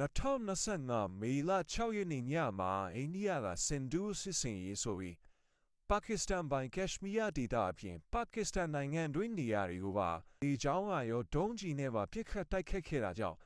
2025မေလ6ရက်နေ့ညမှာအိန္ဒိယကစင်ဒူးစစ်စင်ရေးဆိုပြီးပါကစ္စတန်ပိုင်ကက်ရှ်မီးယားဒေသအပြင်ပါကစ္စတန်နိုင်ငံတွင်းနေရာတွေကိုပါဒီကြောင်းကရောဒုံးကြီးနဲ့ပါပြစ်ခတ်တိုက်ခတ်ခဲ့တာကြောင့်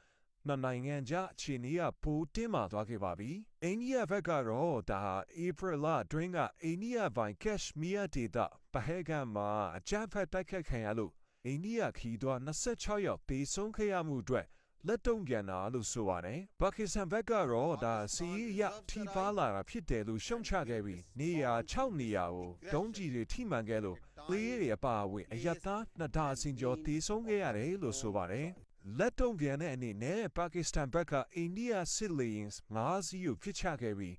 နှစ်နိုင်ငံကြားအခြေအနေကပိုတင်းမာသွားခဲ့ပါပြီ။အိန္ဒိယဘက်ကတော့ဒါဟာဧပြီလအတွင်းကအိန္ဒိယပိုင်ကက်ရှ်မီးယားဒေသပဟဲဂန်မှာအကြမ်းဖက်တိုက်ခတ်ခံရလို့အိန္ဒိယခီးသွွား26ယောက်တေဆုံးခဲ့ရမှုအတွက် လက်တုံ့ပြန်တာလို့ဆိုပါတယ်။ပါကစ္စတန်ဘက်ကတော့ဒါစီးရထိပါလာတာဖြစ်တယ်လို့ရှုံချခဲ့ပြီးနေရာ6နေရာကိုဒုံးကြီးတွေထိမှန်ခဲ့လို့လေးတွေအပါအဝင်အယက်သားနှစ်ဒါစင်ကျော်တေဆုံးခဲ့ရတယ်လို့ဆိုပါတယ်။လက်တုံ့ပြန်တဲ့အနေနဲ့ပါကစ္စတန်ဘက်ကအိန္ဒိယစစ်လေယာဉ်၅စီးကိုပြစ်ချခဲ့ပြီး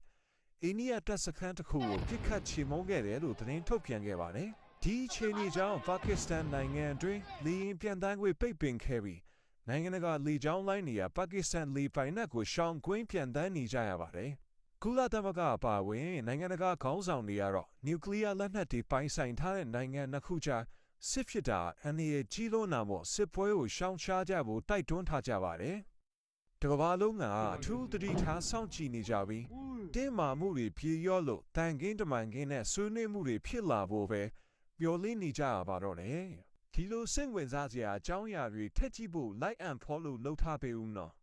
အိန္ဒိယတပ်စခန်းတစ်ခုကိုပြစ်ခတ်ချေမှုန်းခဲ့တယ်လို့သတင်းထုတ်ပြန်ခဲ့ပါတယ်။ဒီအချိန်ကြောင့်ပါကစ္စတန်နိုင်ငံအတွင်းလေယာဉ်ပြန်တန်းခွေပိတ်ပင်ခဲ့ပြီး နိုင်ငံတကာလေကြောင်းလိုင်းနေရာပါကစ္စတန်လေပိုင်နက်ကိုရှောင်ကွင်းပြန်တန်းနေကြရပါတယ်။ကုလသမဂ္ဂအပါအဝင်နိုင်ငံတကာခေါင်းဆောင်တွေကတော့နျူကလ িয়ার လက်နက်တွေပိုင်ဆိုင်ထားတဲ့နိုင်ငံနှစ်ခုကြားစစ်ဖြစ်တာအန်ရဲ့ကြီးလို့နာမို့စစ်ပွဲကိုရှောင်ရှားကြဖို့တိုက်တွန်းထားကြပါတယ်။တကမ္ဘာလုံးကအထူးသတိထားစောင့်ကြည့်နေကြပြီးတင်းမာမှုတွေပြေလျော့လို့တန်ကင်းတမန်ကင်းနဲ့ဆွေးနွေးမှုတွေဖြစ်လာဖို့ပဲမျှော်လင့်နေကြရပါတော့တယ်။ ဒီလိုစိတ်ဝင်စားစရာအကြောင်းအရာတွေထက်ကြည့်ဖို့ like and follow လုပ်ထားပေးဦးနော်